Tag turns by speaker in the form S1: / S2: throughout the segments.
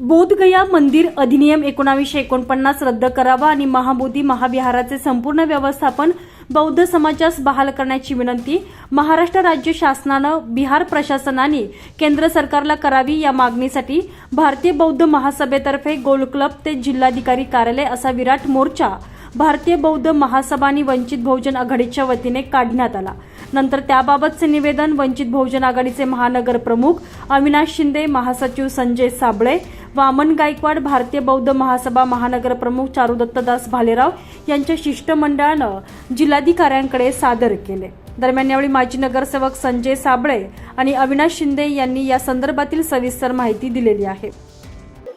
S1: बोधगया मंदिर अधिनियम एकोणावीसशे एकोणपन्नास रद्द करावा आणि महाबोधी महाविहाराचे संपूर्ण व्यवस्थापन बौद्ध समाजास बहाल करण्याची विनंती महाराष्ट्र राज्य शासनानं बिहार प्रशासनाने केंद्र सरकारला करावी या मागणीसाठी भारतीय बौद्ध महासभेतर्फे गोल क्लब ते जिल्हाधिकारी कार्यालय असा विराट मोर्चा भारतीय बौद्ध महासभा आणि वंचित बहुजन आघाडीच्या वतीने काढण्यात आला. नंतर त्याबाबतचे निवेदन वंचित बहुजन आघाडीचे महानगर प्रमुख अविनाश शिंदे महासचिव संजय साबळे वामन गायकवाड भारतीय बौद्ध महासभा महानगर प्रमुख चारुदत्तदास भालेराव यांच्या शिष्टमंडळानं जिल्हाधिकाऱ्यांकडे सादर केले. दरम्यान यावेळी माजी नगरसेवक संजय साबळे आणि अविनाश शिंदे यांनी या संदर्भातील सविस्तर माहिती दिलेली आहे.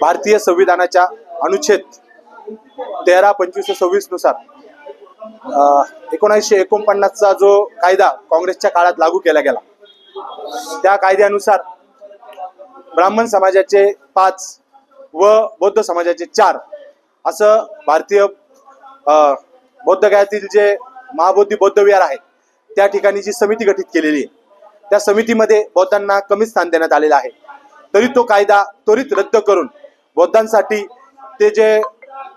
S2: भारतीय संविधानाच्या अनुच्छेद तेरा पंचवीस सव्वीसनुसार. एकोणीसशे एकोणपन्नासचा जो कायदा काँग्रेसच्या काळात लागू केला गेला त्या कायद्यानुसार ब्राह्मण समाजाचे पाच व बौद्ध समाजाचे चार असं भारतीय अ, बौद्ध गयातील जे महाबौद्धी बौद्ध विहार आहे त्या ठिकाणी जी समिती गठीत केलेली आहे त्या समितीमध्ये बौद्धांना कमी स्थान देण्यात आलेलं आहे. तरी तो कायदा त्वरित रद्द करून बौद्धांसाठी ते जे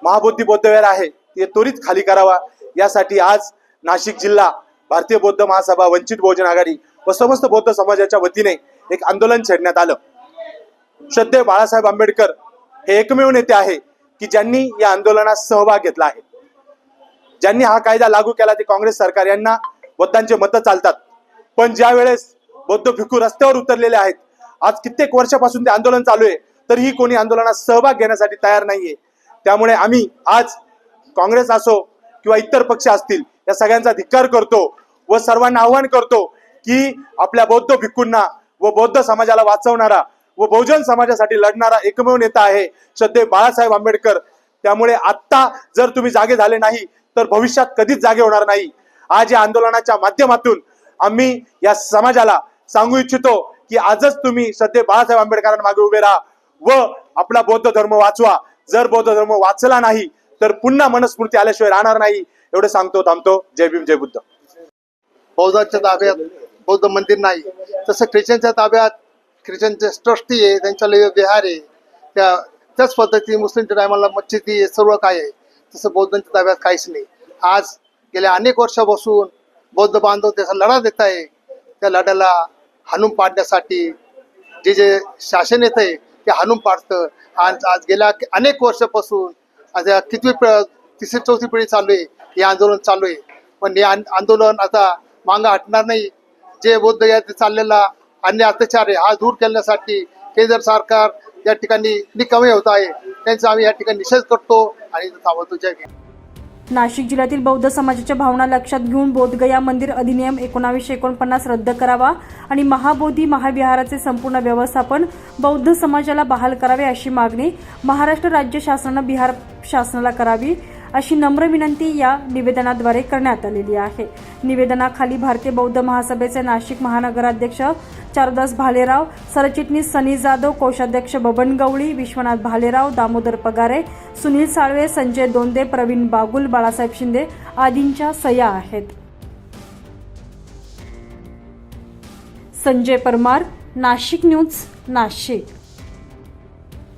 S2: महाबौद्धी बौद्धविहार आहे ते त्वरित खाली करावा. यासाठी आज नाशिक जिल्हा भारतीय बौद्ध महासभा वंचित बहुजन आघाडी व समस्त बौद्ध समाजाच्या वतीने एक आंदोलन छेडण्यात आलं. श्रद्धेय बाळासाहेब आंबेडकर हे एकमेव नेते आहे की ज्यांनी या आंदोलनात सहभाग घेतला आहे. ज्यांनी हा कायदा लागू केला ते काँग्रेस सरकार यांना बौद्धांचे मतं चालतात. पण ज्या वेळेस बौद्ध भिकू रस्त्यावर उतरलेले आहेत आज कित्येक वर्षापासून ते आंदोलन चालू आहे तरीही कोणी आंदोलनात सहभाग घेण्यासाठी तयार नाहीये. त्यामुळे आम्ही आज काँग्रेस असो किंवा इतर पक्ष असतील या सगळ्यांचा धिक्कार करतो व सर्वांना आव्हान करतो की आपल्या बौद्ध भिक्खूंना व बौद्ध समाजाला वाचवणारा व बहुजन समाजासाठी लढणारा एकमेव नेता आहे श्रद्धे बाळासाहेब आंबेडकर. त्यामुळे आत्ता जर तुम्ही जागे झाले नाही तर भविष्यात कधीच जागे होणार नाही. आज या आंदोलनाच्या माध्यमातून आम्ही या समाजाला सांगू इच्छितो की आजच तुम्ही श्रद्धे बाळासाहेब आंबेडकरांमागे उभे राहा व आपला बौद्ध धर्म वाचवा. जर बौद्ध धर्म वाचला नाही तर पुन्हा मनस्फूर्ती आल्याशिवाय राहणार नाही एवढं सांगतो थांबतो. जय भीम जय बुद्ध.
S3: बौद्धांच्या ताब्यात बौद्ध मंदिर नाही. तसं ख्रिश्चनच्या ताब्यात ख्रिश्चनचे ट्रस्टी आहे त्यांच्या लय विहार आहे. त्या त्याच पद्धती मुस्लिमच्या टायमाला मच्छिदी आहे सर्व काय आहे तसं बौद्धांच्या ताब्यात काहीच नाही. आज गेल्या अनेक वर्षापासून बौद्ध बांधव त्याचा लढा देत आहे. त्या लढ्याला हाणून पाडण्यासाठी जे जे शासन येत आहे ते हाणून पाडतं. आज आज गेल्या अनेक वर्षापासून आता कितवी तिसरी चौथी पिढी चालू आहे. हे आंदोलन चालू आहे. पण हे आंदोलन आता मागं हटणार नाही. जे बौद्ध या चाललेला अन्य अत्याचार आहे हा दूर करण्यासाठी केंद्र सरकार या ठिकाणी निकामी होत आहे. त्यांचा आम्ही या ठिकाणी निषेध करतो आणि थांबवतो जय भीम.
S1: नाशिक जिल्ह्यातील बौद्ध समाजाच्या भावना लक्षात घेऊन बोधगया मंदिर अधिनियम एकोणावीसशे एकोणपन्नास रद्द करावा आणि महाबोधी महाविहाराचे संपूर्ण व्यवस्थापन बौद्ध समाजाला बहाल करावे अशी मागणी महाराष्ट्र राज्य शासनानं बिहार शासनाला करावी. अशी नम्र विनंती या निवेदनाद्वारे करण्यात आलेली आहे. निवेदनाखाली भारतीय बौद्ध महासभेचे नाशिक महानगराध्यक्ष चारुदास भालेराव सरचिटणीस सनी जाधव कोषाध्यक्ष बबन गवळी विश्वनाथ भालेराव दामोदर पगारे सुनील साळवे संजय दोंदे प्रवीण बागुल बाळासाहेब शिंदे आदींच्या सया आहेत. संजय परमार नाशिक न्यूज नाशिक.